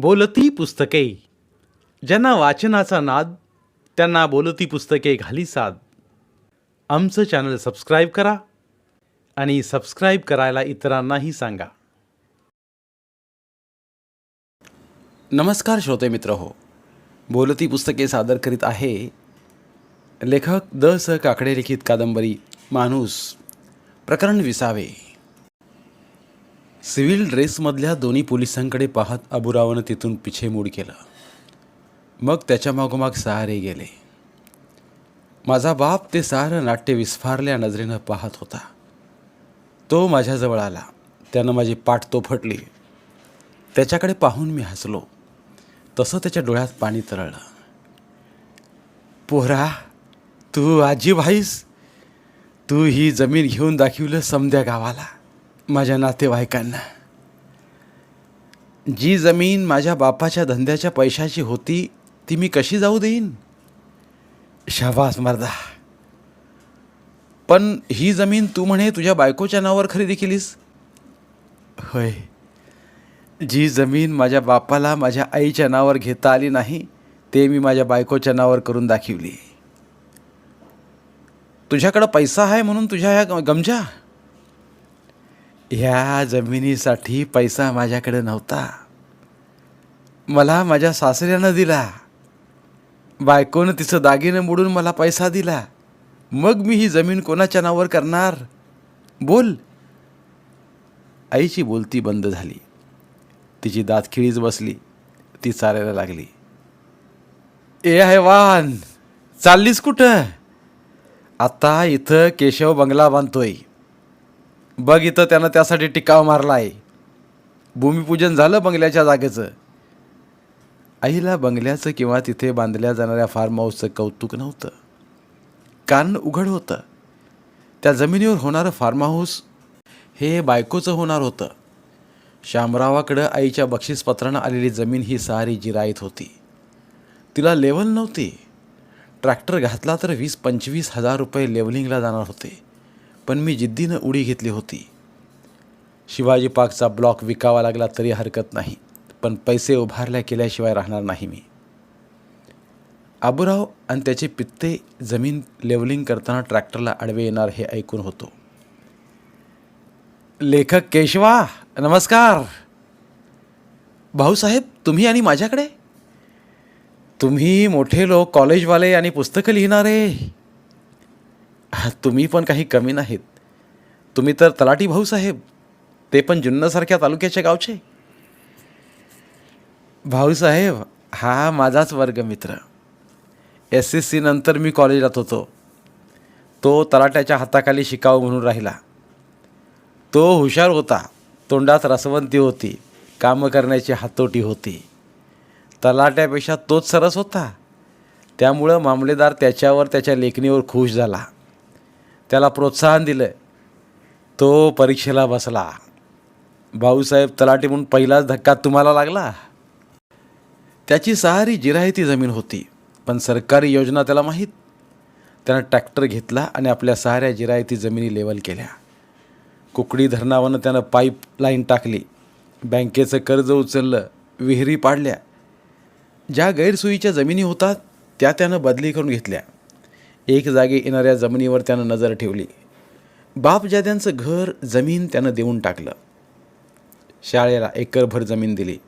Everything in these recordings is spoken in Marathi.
बोलती पुस्तके. ज्यांना वाचनाचा नाद त्यांना बोलती पुस्तके घाली साद. आमचं चॅनल सबस्क्राईब करा आणि सबस्क्राईब करायला इतरांनाही सांगा. नमस्कार श्रोते मित्र हो. बोलती पुस्तके सादर करीत आहे लेखक द स काकडे लिखित कादंबरी माणूस प्रकरण विसावे. सिव्हिल ड्रेसमधल्या दोन्ही पोलिसांकडे पाहत अबुरावनं तिथून पिछेमूड केलं. मग त्याच्या मागोमाग सहारे गेले. माझा बाप ते सारं नाट्य विस्फारल्या नजरेनं पाहत होता. तो माझ्याजवळ आला. त्यानं माझी पाठ तो फटली त्याच्याकडे पाहून मी हसलो. तसं त्याच्या डोळ्यात पाणी तरळलं. पोरा तू आजी भाईस तू ही जमीन घेऊन दाखवलं समद्या गावाला. माझ्या नातेवाईकांना. जी जमीन माझ्या बापाच्या धंद्याच्या पैशाची होती ती मी कशी जाऊ देईन? शाबास मर्दा. पण ही जमीन तू म्हणे तुझ्या बायकोच्या नावावर खरेदी केलीस? होय. जी जमीन माझ्या बापाला माझ्या आईच्या नावावर घेता आली नाही ते मी माझ्या बायकोच्या नावावर करून दाखवली. तुझ्याकडं पैसा आहे म्हणून तुझ्या ह्या ग- गमजा? ह्या जमिनीसाठी पैसा माझ्याकडे नव्हता. मला माझ्या सासऱ्यानं दिला. बायकोनं तिचं दागिनं मोडून मला पैसा दिला. मग मी ही जमीन कोणाच्या नावावर करणार? बोल. आईची बोलती बंद झाली. तिची दातखिळीच बसली. ती चालायला लागली. ए हैवान चाललीस कुठं? आता इथं केशव बंगला बांधतोय. बघ इथं त्यानं त्यासाठी टिकाव मारला आहे. भूमिपूजन झालं बंगल्याच्या जागेचं. आईला बंगल्याचं किंवा तिथे बांधल्या जाणाऱ्या फार्म हाऊसचं कौतुक नव्हतं. कारण उघड होतं. त्या जमिनीवर होणारं फार्म हाऊस हे बायकोचं होणार होतं. श्यामरावाकडं आईच्या बक्षीसपत्रानं आलेली जमीन ही सारी जिरायत होती. तिला लेवल नव्हती. ट्रॅक्टर घातला तर वीस पंचवीस हजार रुपये लेवलिंगला जाणार होते. पण मी जिद्दीनं उडी घेतली होती. शिवाजी पार्कचा ब्लॉक विकावा लागला तरी हरकत नाही पण पैसे उभारल्या केल्याशिवाय राहणार नाही मी. आबुराव आणि त्याचे पित्ते जमीन लेवलिंग करताना ट्रॅक्टरला आडवे येणार हे ऐकून होतो. लेखक केशवा नमस्कार. भाऊसाहेब तुम्ही आणि माझ्याकडे? तुम्ही मोठे लोक कॉलेजवाले आणि पुस्तकं लिहिणारे. तुम्ही पण काही कमी नाहीत. तुम्ही तर तलाटी भाऊसाहेब ते पण जुन्नसारख्या तालुक्याच्या गावचे. भाऊसाहेब हा माझाच वर्गमित्र एस एस सी नंतर मी कॉलेजात होतो. तो तलाट्याच्या हाताखाली शिकावं म्हणून राहिला. तो हुशार होता. तोंडात रसवंती होती. कामं करण्याची हातोटी होती. तलाट्यापेक्षा तोच सरस होता. त्यामुळं मामलेदार त्याच्यावर त्याच्या लेखणीवर खुश झाला. त्याला प्रोत्साहन दिलं तो परीक्षेला बसला. भाऊसाहेब तलाटे म्हणून पहिलाच धक्का तुम्हाला लागला? त्याची सारी जिरायती जमीन होती पण सरकारी योजना त्याला माहीत. त्यानं ट्रॅक्टर घेतला आणि आपल्या साऱ्या जिरायती जमिनी लेवल केल्या. कुकडी धरणावरनं त्यानं पाईपलाईन टाकली. बँकेचं कर्ज उचललं विहिरी पाडल्या. ज्या गैरसोयीच्या जमिनी होतात त्या त्यानं बदली करून घेतल्या. एक जागी येणाऱ्या जमिनीवर त्यानं नजर ठेवली. बापजाद्यांचं घर जमीन त्यानं देऊन टाकलं. शाळेला एकरभर जमीन दिली.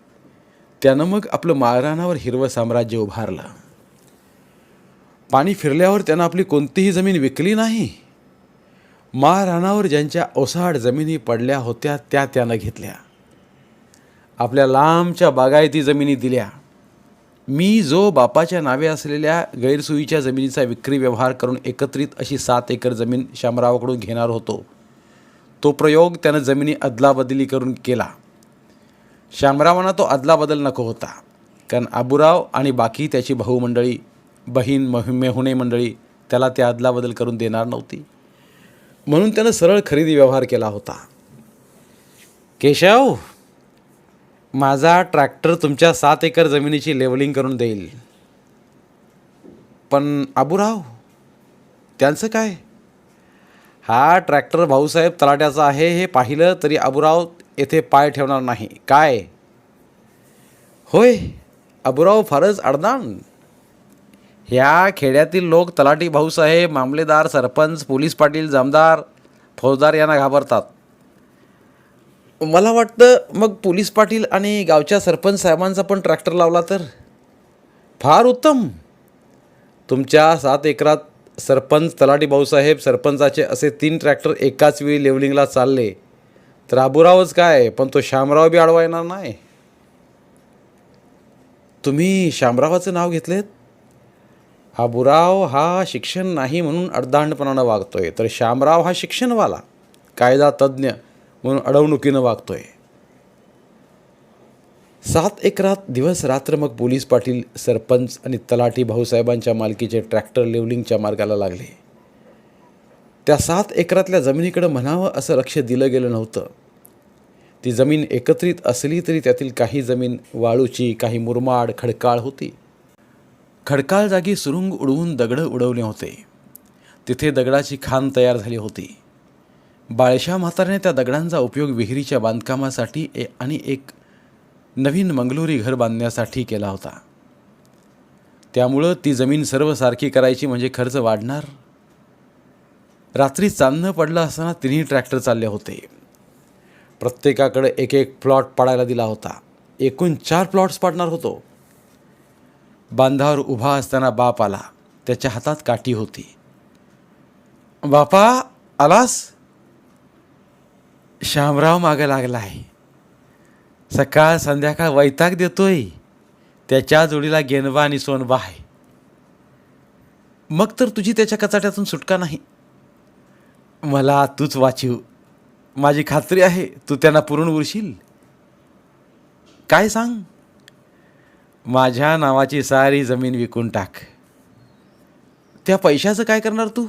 त्यानं मग आपलं माळरानावर हिरवं साम्राज्य उभारलं. पाणी फिरल्यावर त्यानं आपली कोणतीही जमीन विकली नाही. माळरानावर ज्यांच्या ओसाड जमिनी पडल्या होत्या त्या त्यानं घेतल्या. आपल्या लांबच्या बागायती जमिनी दिल्या. मी जो बापाच्या नावे असलेल्या गैरसोयीच्या जमिनीचा विक्री व्यवहार करून एकत्रित अशी सात एकर जमीन शामरावाकडून घेणार होतो तो प्रयोग त्यानं जमिनी अदलाबदली करून केला. शामरावांना तो अदलाबदल नको होता कारण आबुराव आणि बाकी त्याची भाऊमंडळी बहीण मह मेहुणे मंडळी त्याला त्या अदलाबदल करून देणार नव्हती. म्हणून त्यानं सरळ खरेदी व्यवहार केला होता. केशव! माझा ट्रॅक्टर तुमच्या सात एकर जमिनीची लेवलिंग करून देईल. पण आबूराव त्यांचं काय? हा ट्रॅक्टर भाऊसाहेब तलाट्याचा आहे हे पाहिलं तरी आबूराव येथे पाय ठेवणार नाही. काय? होय अबुराव फारच अडदान ह्या खेड्यातील लोक तलाठी भाऊसाहेब मामलेदार सरपंच पोलीस पाटील जामदार फौजदार यांना घाबरतात. मला वाटतं मग पोलीस पाटील आणि गावच्या सरपंच साहेबांचा पण ट्रॅक्टर लावला तर? फार उत्तम. तुमच्या सात एकरात सरपंच तलाठी भाऊसाहेब सरपंचाचे असे तीन ट्रॅक्टर एकाच वेळी लेवलिंगला चालले. तर आबुरावच काय? पण तो श्यामराव बी आडवा येणार नाही. तुम्ही श्यामरावाचं नाव घेतलेत? आबुराव हा शिक्षण नाही म्हणून अडदांडपणानं वागतोय. तर श्यामराव हा शिक्षणवाला कायदा तज्ज्ञ. म्हणून अडवणुकीनं वागतोय. सात एकरात दिवस रात्र मग पोलीस पाटील सरपंच आणि तलाठी भाऊसाहेबांच्या मालकीचे ट्रॅक्टर लेवलिंगच्या मार्गाला लागले. त्या सात एकरातल्या जमिनीकडं म्हणावं असं लक्ष दिलं गेलं नव्हतं. ती जमीन एकत्रित असली तरी त्यातील काही जमीन वाळूची काही मुरमाड खडकाळ होती. खडकाळ जागी सुरुंग उडवून दगडं उडवले होते. तिथे दगडाची खान तयार झाली होती. बाळशा म्हाताऱ्याने त्या दगडांचा उपयोग विहिरीच्या बांधकामासाठी ए आणि एक नवीन मंगलोरी घर बांधण्यासाठी केला होता. त्यामुळं ती जमीन सर्व सारखी करायची म्हणजे खर्च वाढणार? रात्री चांदणं पडलं असताना तिन्ही ट्रॅक्टर चालले होते. प्रत्येकाकडे एक एक प्लॉट पाडायला दिला होता. एकूण चार प्लॉट्स पाडणार होतो. बांधावर उभा असताना बाप आला. त्याच्या हातात काठी होती. बापा आलास? श्यामराव मागं लागला आहे. सकाळ संध्याकाळ वैताग देतोय. त्याच्या जोडीला गेनबा आणि सोनबा आहे. मग तर तुझी त्याच्या कचाट्यातून सुटका नाही. मला तूच वाचीव. माझी खात्री आहे तू त्यांना पुरून उरशील. काय सांग? माझ्या नावाची सारी जमीन विकून टाक. त्या पैशाचं काय करणार तू?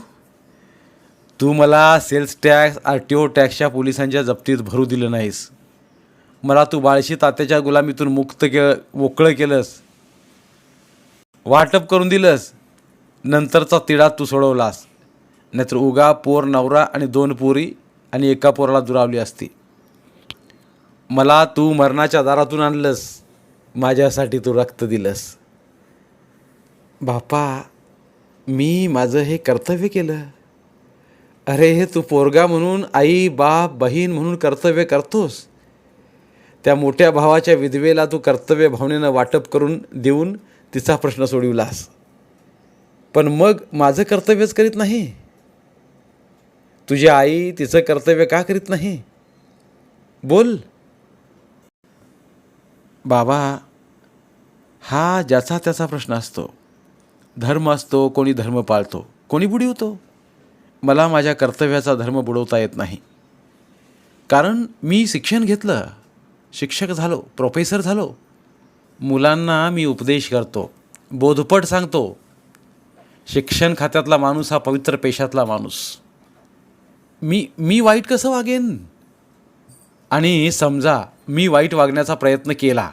तू मला sales tax R T O टॅक्सच्या पोलिसांच्या जप्तीत भरू दिलं नाहीस. मला तू बाळशी तात्याच्या गुलामीतून मुक्त के मोकळं केलंस. वाटप करून दिलंस. नंतरचा तिढा तू सोडवलास. नाहीतर उगा पोर नवरा आणि दोन पोरी आणि एका पोराला दुरावली असती. मला तू मरणाच्या दारातून आणलंस. माझ्यासाठी तू रक्त दिलंस. बापा मी माझं हे कर्तव्य केलं. अरे हे तू पोरगा म्हणून आई बाप बहीण म्हणून कर्तव्य करतोस? त्या मोठ्या भावाच्या विधवेला तू कर्तव्य भावनेनं वाटप करून देऊन तिचा प्रश्न सोडविलास. पण मग माझं कर्तव्यच करीत नाही? तुझी आई तिचं कर्तव्य का करीत नाही? बोल. बाबा हा ज्याचा त्याचा प्रश्न असतो. धर्म असतो कोणी धर्म पाळतो. कोणी बुडवतो मला माझ्या कर्तव्याचा धर्म बुडवता येत नाही. कारण मी शिक्षण घेतलं शिक्षक झालो प्रोफेसर झालो. मुलांना मी उपदेश करतो बोधपट सांगतो. शिक्षण खात्यातला माणूस हा पवित्र पेशातला माणूस. मी मी वाईट कसं वागेन? आणि समजा मी वाईट वागण्याचा प्रयत्न केला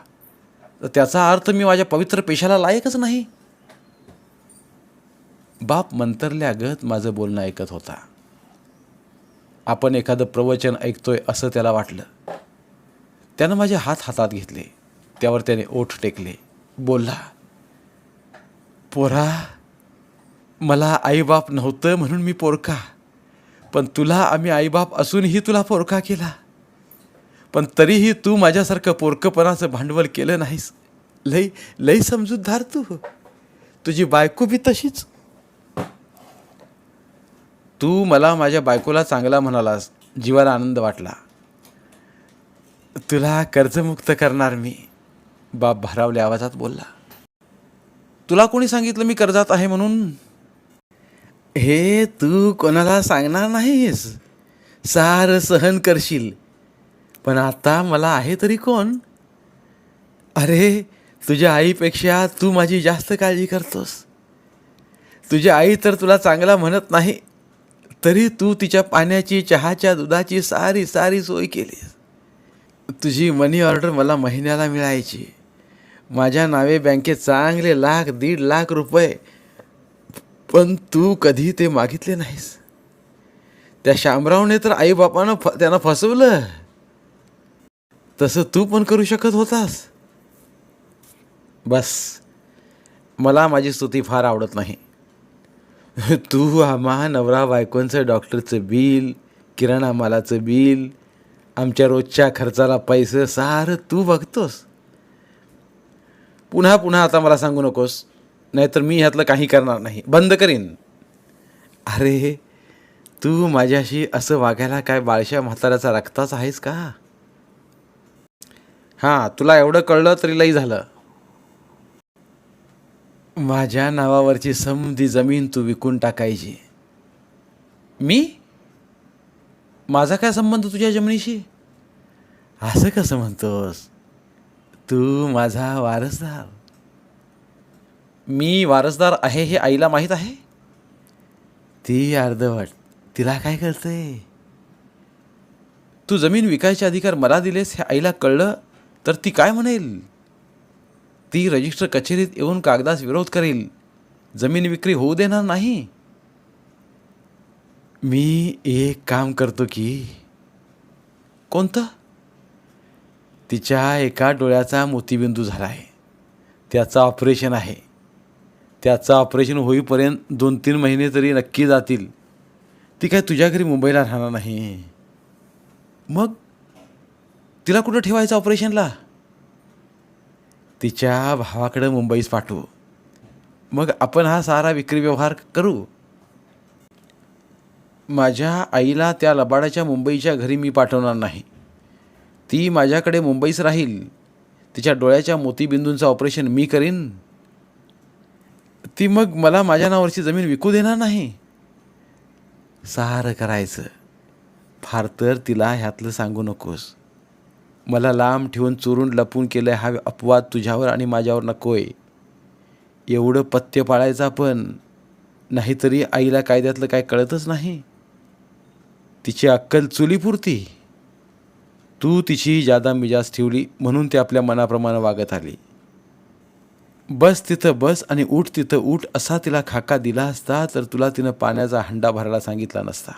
तर त्याचा अर्थ मी माझ्या पवित्र पेशाला लायकच नाही. बाप मंतरल्यागत माझं बोलणं ऐकत होता. आपण एखादं प्रवचन ऐकतोय असं त्याला वाटलं. त्यानं माझे हात हातात घेतले. त्यावर त्याने ओठ टेकले. बोलला पोरा मला आईबाप नव्हतं म्हणून मी पोरका. पण तुला आम्ही आईबाप असूनही तुला पोरका केला. पण तरीही तू माझ्यासारखं पोरकपणाचं भांडवल केलं नाहीस. लई लई समजूतदार तू. तुझी बायको बी तशीच. तू मला माझ्या बायकोला चांगला म्हणालास जीवाला आनंद वाटला. तुला कर्जमुक्त करणार मी बाप भारावल्या आवाजात बोलला. तुला कोणी सांगितलं मी कर्जात आहे म्हणून? हे तू कोणाला सांगणार नाहीस? सार सहन करशील. पण आता मला आहे तरी कोण? अरे तुझ्या आईपेक्षा तू माझी जास्त काळजी करतोस. तुझी आई तर तुला चांगला म्हणत नाही. तरी तू तिच्या पाण्याची चहाच्या दुधाची सारी सारी सोय केलीस. तुझी मनी ऑर्डर मला महिन्याला मिळायची. माझ्या नावे बँकेत चांगले लाख दीड लाख रुपये. पण तू कधी ते मागितले नाहीस. त्या शामरावने तर आईबापानं फ त्यांना फसवलं. तसं तू पण करू शकत होतास. बस. मला माझी स्तुती फार आवडत नाही. तू आम्हा नवरा बायकोंचं डॉक्टरचं बिल किराणा मालाचं बिल आमच्या रोजच्या खर्चाला पैसे सारं तू बघतोस. पुन्हा पुन्हा आता मला सांगू नकोस नाहीतर मी ह्यातलं काही करणार नाही. बंद करीन. अरे तू माझ्याशी असं वागायला काय बाळशा म्हाताऱ्याचा रक्ताच आहेस का? हां तुला एवढं कळलं तरी लई झालं. माझ्या नावावरची समधी जमीन तू विकून टाकायची. मी? माझा काय संबंध तुझ्या जमिनीशी? असं कसं म्हणतोस? तू माझा वारसदार. मी वारसदार आहे हे आईला माहीत आहे? ती अर्धवट. तिला काय कळतंय? तू जमीन विकायचे अधिकार मला दिलेस हे आईला कळलं तर ती काय म्हणेल? ती रजिस्टर कचेरीत येऊन कागदास विरोध करेल. जमीन विक्री होऊ देणार नाही. मी एक काम करतो की कोणतं? तिच्या एका डोळ्याचा मोतीबिंदू झाला आहे त्याचं ऑपरेशन आहे. त्याचं ऑपरेशन होईपर्यंत दोन तीन महिने तरी नक्की जातील. ती काय तुझ्या घरी मुंबईला राहणार नाही? मग तिला कुठं ठेवायचं ऑपरेशनला? तिच्या भावाकडं मुंबईस पाठवू. मग आपण हा सारा विक्री व्यवहार करू. माझ्या आईला त्या लबाडाच्या मुंबईच्या घरी मी पाठवणार नाही. ती माझ्याकडे मुंबईस राहील. तिच्या डोळ्याच्या मोतीबिंदूंचं ऑपरेशन मी करीन. ती मग मला माझ्या नावावरची जमीन विकू देणार नाही. सारं करायचं. फार तर तिला ह्यातलं सांगू नकोस. मला लांब ठेवून चोरून लपून केलं हा अपवाद तुझ्यावर आणि माझ्यावर नकोय. एवढं पथ्य पाळायचं पण नाहीतरी आईला कायद्यातलं काय कळतच नाही. तिची अक्कल चुलीपुरती. तू तिची जादा मिजाज ठेवली म्हणून ती आपल्या मनाप्रमाणे वागत आली. बस तिथं बस आणि उठ तिथं उठ असा तिला खाका दिला असता तर तुला तिनं पाण्याचा हंडा भरायला सांगितला नसता.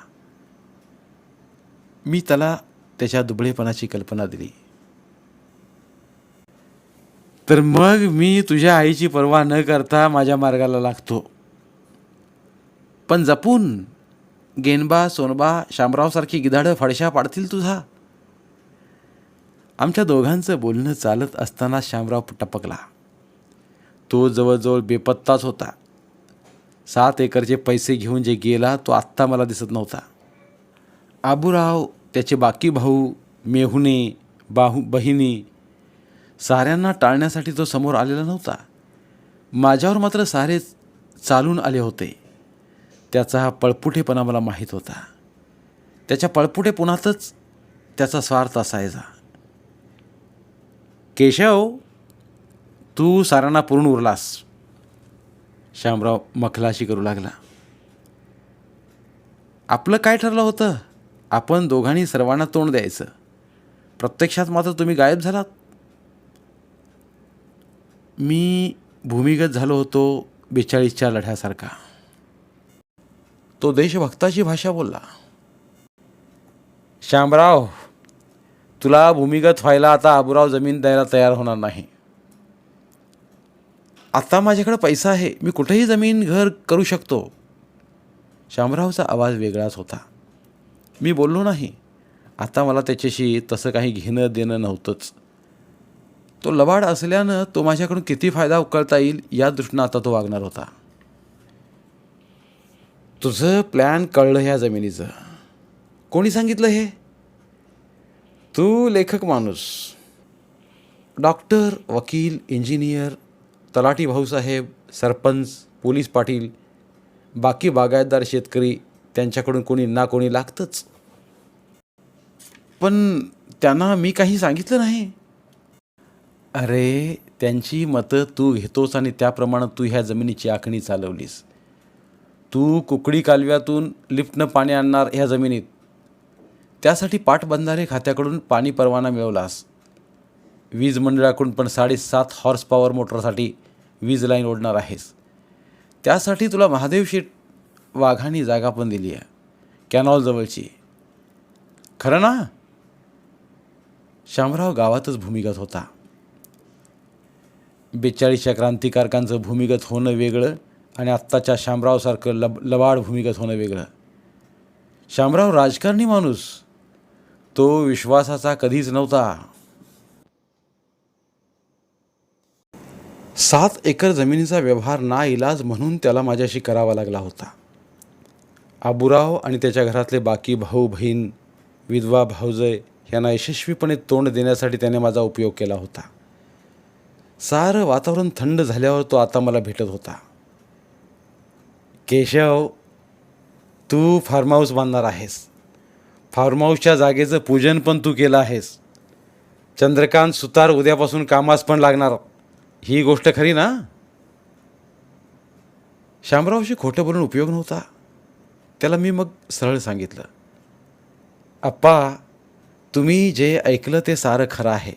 मी त्याला त्याच्या दुबळेपणाची कल्पना दिली. तर मग मी तुझ्या आईची पर्वा न करता माझ्या मार्गाला लागतो. पण जपून गेनबा सोनबा शामरावसारखी गिधाडं फडशा पाडतील तुझा. आमच्या दोघांचं बोलणं चालत असताना शामराव टपकला. तो जवळजवळ बेपत्ताच होता. सात एकरचे पैसे घेऊन जे गेला तो आत्ता मला दिसत नव्हता. आबूराव त्याचे बाकी भाऊ मेहुणे बाहू बहिणी साऱ्यांना टाळण्यासाठी तो समोर आलेला नव्हता. माझ्यावर मात्र सारे चालून आले होते. त्याचा हा पळपुटेपणा मला माहीत होता. त्याच्या पळपुटेपणातच त्याचा स्वार्थ असायचा. केशव तू साऱ्यांना पुरून उरलास. श्यामराव मखलाशी करू लागला. आपलं काय ठरलं होतं? आपण दोघांनी सर्वांना तोंड द्यायचं. प्रत्यक्षात मात्र तुम्ही गायब झालात. मी भूमिगत झालो होतो बेचाळीसच्या लढ्यासारखा. तो देशभक्ताची भाषा बोलला. श्यामराव तुला भूमिगत व्हायला आता आबुराव जमीन द्यायला तयार होणार नाही. आता माझ्याकडे पैसा आहे. मी कुठेही जमीन घर करू शकतो. शामरावचा आवाज वेगळाच होता. मी बोललो नाही. आता मला त्याच्याशी तसं काही घेणं देणं नव्हतंच. तो लबाड असल्यानं तो माझ्याकडून किती फायदा उकळता येईल या दृष्टीनं आता तो वागणार होता. तुझं प्लॅन कळलं ह्या जमिनीचं. कोणी सांगितलं हे? तू लेखक माणूस. डॉक्टर वकील इंजिनियर तलाठी भाऊसाहेब सरपंच पोलीस पाटील बाकी बागायतदार शेतकरी त्यांच्याकडून कोणी ना कोणी लागतंच. पण त्यांना मी काही सांगितलं नाही. अरे त्यांची मतं तू घेतोस आणि त्याप्रमाणे तू ह्या जमिनीची आखणी चालवलीस. तू कुकडी कालव्यातून लिफ्टनं पाणी आणणार ह्या जमिनीत. त्यासाठी पाटबंधारे खात्याकडून पाणी परवाना मिळवलास. वीज मंडळाकडून पण साडेसात हॉर्स पॉवर मोटरसाठी वीज लाईन ओढणार आहेस. त्यासाठी तुला महादेव शेठ वाघानी जागा पण दिली आहे. कॅनॉलजवळची खरं ना? शामराव गावातच भूमिगत होता. बेचाळीसच्या क्रांतिकारकांचं भूमिगत होणं वेगळं आणि आत्ताच्या शामरावसारखं लब लबाड भूमिगत होणं वेगळं. शामराव राजकारणी माणूस. तो विश्वासाचा कधीच नव्हता. सात एकर जमिनीचा व्यवहार ना इलाज म्हणून त्याला माझ्याशी करावा लागला होता. आबुराव आणि त्याच्या घरातले बाकी भाऊ बहीण विधवा भाऊजय यांना यशस्वीपणे तोंड देण्यासाठी त्याने माझा उपयोग केला होता. सारं वातावरण थंड झाल्यावर तो आता मला भेटत होता. केशव तू फार्म हाऊस बांधणार आहेस. फार्म हाऊसच्या जागेचं पूजन पण तू केलं आहेस. चंद्रकांत सुतार उद्यापासून कामास पण लागणार. ही गोष्ट खरी ना? शामरावशी खोटं बोलून उपयोग नव्हता. त्याला मी मग सरळ सांगितलं अप्पा तुम्ही जे ऐकलं ते सारं खरं आहे.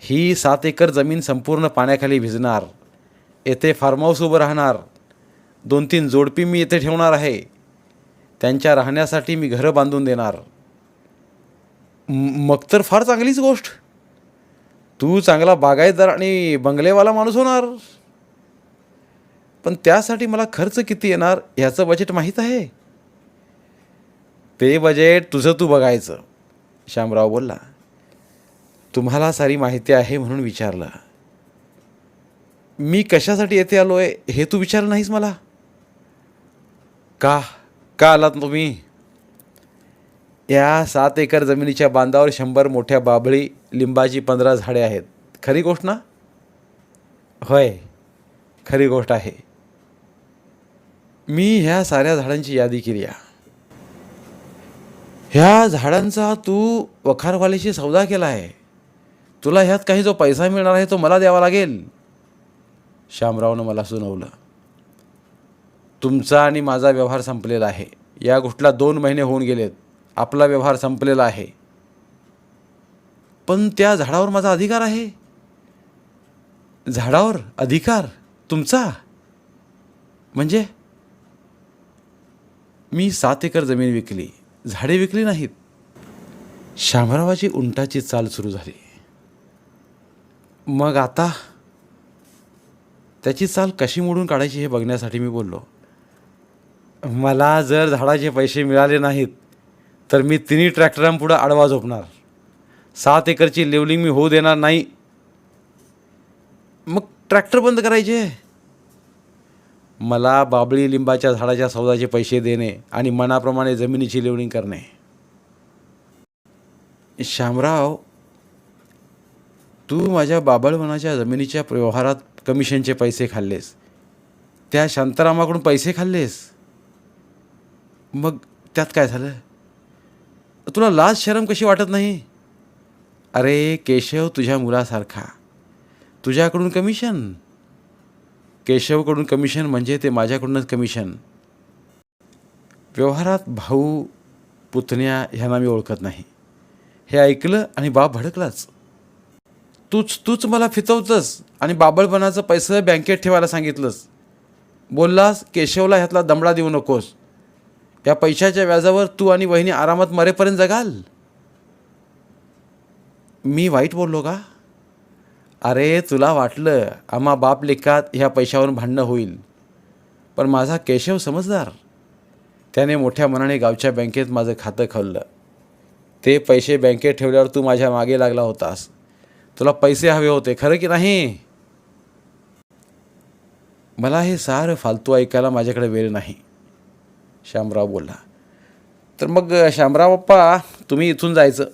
ही सात एकर जमीन संपूर्ण पाण्याखाली भिजणार येथे फार्म हाऊस उभं राहणार दोन तीन जोडपी मी येथे ठेवणार आहे त्यांच्या राहण्यासाठी मी घरं बांधून देणार. मग तर फार चांगलीच गोष्ट. तू चांगला बागायतदार आणि बंगलेवाला माणूस होणार. पण त्यासाठी मला खर्च किती येणार ह्याचं बजेट माहीत आहे? ते बजेट तुझं तू बघायचं. श्यामराव बोलला तुम्हाला सारी माहिती आहे म्हणून विचारलं. मी कशासाठी येथे आलो आहे हे तू विचारलं नाहीस मला? का? का आलात तुम्ही? या सात एकर जमिनीच्या बांधावर शंभर मोठ्या बाभळी लिंबाची पंधरा झाडे आहेत. खरी गोष्ट ना? होय. खरी गोष्ट आहे. मी ह्या साऱ्या झाडांची यादी केली आहे. ह्या झाडांचा तू वखारवाल्याशी सौदा केला आहे तुला ह्यात काही जो पैसा मिळणार आहे तो मला द्यावा लागेल. श्यामरावनं मला सुनावलं. तुमचा आणि माझा व्यवहार संपलेला आहे. या गोष्टीला दोन महिने होऊन गेलेत. आपला व्यवहार संपलेला आहे. पण त्या झाडावर माझा अधिकार आहे. झाडावर अधिकार तुमचा. म्हणजे मी सात एकर जमीन विकली. झाडे विकली नाहीत. शामरावाची उंटाची चाल सुरू झाली. मग आता त्याची चाल कशी मोडून काढायची हे बघण्यासाठी मी बोललो. मला जर झाडाचे पैसे मिळाले नाहीत तर मी तिन्ही ट्रॅक्टरांपुढं आडवा झोपणार. सात एकरची लेवलिंग मी होऊ देणार नाही. मग ट्रॅक्टर बंद करायचे? मला बाबळी लिंबाच्या झाडाच्या सौदाचे पैसे देणे आणि मनाप्रमाणे जमिनीची लेवणी करणे. श्यामराव तू माझ्या बाबळवनाच्या जमिनीच्या व्यवहारात कमिशनचे पैसे खाल्लेस. त्या शांतारामाकडून पैसे खाल्लेस. मग त्यात काय झालं? तुला लाज शरम कशी वाटत नाही? अरे केशव तुझ्या मुलासारखा. तुझ्याकडून कमिशन. केशवकडून कमिशन म्हणजे ते माझ्याकडूनच कमिशन. व्यवहारात भाऊ पुतण्या ह्यांना मी ओळखत नाही. हे ऐकलं आणि बाप भडकलाच. तूच तूच मला फितवतंस आणि बाबळपणाचं पैसे बँकेत ठेवायला सांगितलंस. बोललास केशवला ह्यातला दमडा देऊ नकोस. या पैशाच्या व्याजावर तू आणि वहिनी आरामात मरेपर्यंत जगाल. मी वाईट बोललो का? अरे तुला वाटलं आम्हा बाप लेखात ह्या पैशावरून भांडणं होईल पण माझा केशव समजदार. त्याने मोठ्या मनाने गावच्या बँकेत माझं खातं खोललं. ते पैसे बँकेत ठेवल्यावर तू माझ्या मागे लागला होतास. तुला पैसे हवे होते खरं की नाही? मला हे सारं फालतू ऐकायला माझ्याकडे वेळ नाही श्यामराव बोलला. तर मग श्यामराव बाप्पा तुम्ही इथून जायचं.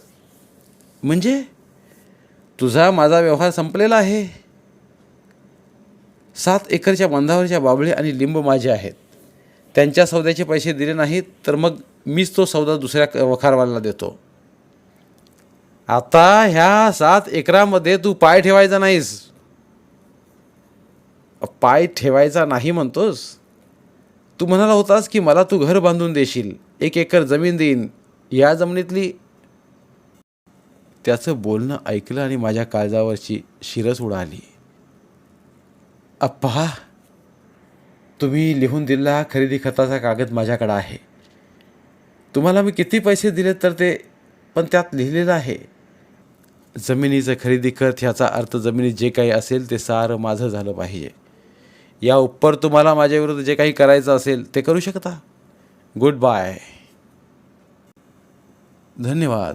म्हणजे? तुझा माझा व्यवहार संपलेला आहे. सात एकरच्या बांधावरच्या बाबळे आणि लिंब माझे आहेत. त्यांच्या सौद्याचे पैसे दिले नाहीत तर मग मीच तो सौदा दुसऱ्या क- वखारवाल्याला देतो. आता ह्या सात एकरामध्ये तू पाय ठेवायचा नाहीस. पाय ठेवायचा नाही म्हणतोस? तू म्हणाला होतास की मला तू घर बांधून देशील. एक एकर जमीन देईन. या जमिनीतली त्याचं बोलणं ऐकलं आणि माझ्या काळजावरची शिरस उडाली. अप्पा तुम्ही लिहून दिलेला खरेदी खताचा कागद माझ्याकडं आहे. तुम्हाला मी किती पैसे दिले तर ते पण त्यात लिहिलेलं आहे. जमिनीचं खरेदी खत ह्याचा अर्थ जमिनीत जे काही असेल ते सारं माझं झालं पाहिजे. या उपर तुम्हाला माझ्याविरुद्ध जे काही करायचं असेल ते करू शकता. गुड बाय धन्यवाद.